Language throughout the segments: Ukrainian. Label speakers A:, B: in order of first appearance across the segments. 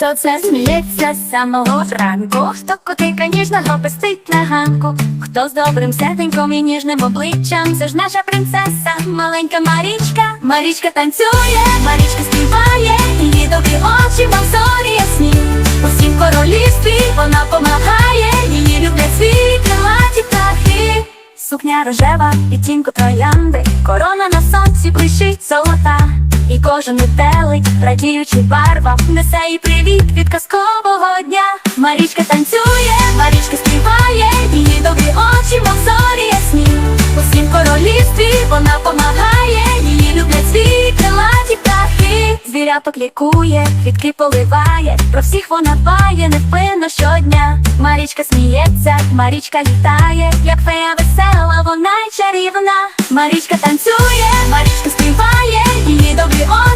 A: Хто це сміється з самого ранку, хто котика ніжного пестить на ганку, хто з добрим серденьком і ніжним обличчям, це ж наша принцеса, маленька Марічка. Марічка танцює, Марічка співає, її добрі очі, вам зорі ясні. Усім королівстві вона помагає, її люблять світ, крилаті птахи. Сукня рожева, відтінку троянди, корона на сонці блищить золота. І кожен метелик, радіючи барвам, несе від казкового дня. Марічка танцює, Марічка співає, її добрі очі, мов зорі ясні. Усім королівстві вона помагає, її люблять світ, крилаті птахи. Звіряток лікує, квітки поливає, про всіх вона дбає невпинно щодня. Марічка сміється, Марічка літає, як фея весела, вона й чарівна. Марічка танцює, Марічка співає, її добрі очі,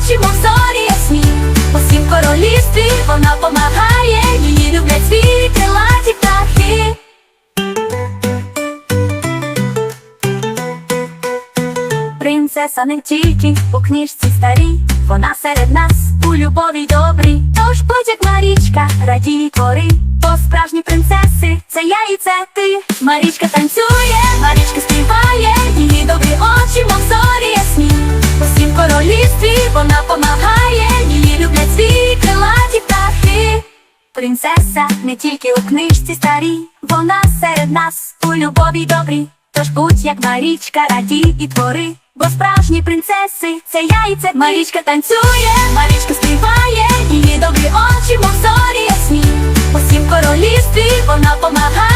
A: Принцеса не тільки у книжці старій, вона серед нас у любові добрій. Тож будь як Марічка, радій твори, бо справжні принцеси це я і це ти. Марічка танцює, Марічка співає, її добрі очі, мов зорі ясні. Усім королівстві вона помагає, її люблять світ, крилаті птахи. Принцеса не тільки у книжці старій, вона серед нас у любові й добрі. Тож будь як Марічка, радій і твори, бо справжні принцеси це яйця. Марічка танцює, Марічка співає, її добрі очі, мов зорі ясні. Усім королівстві вона помагає,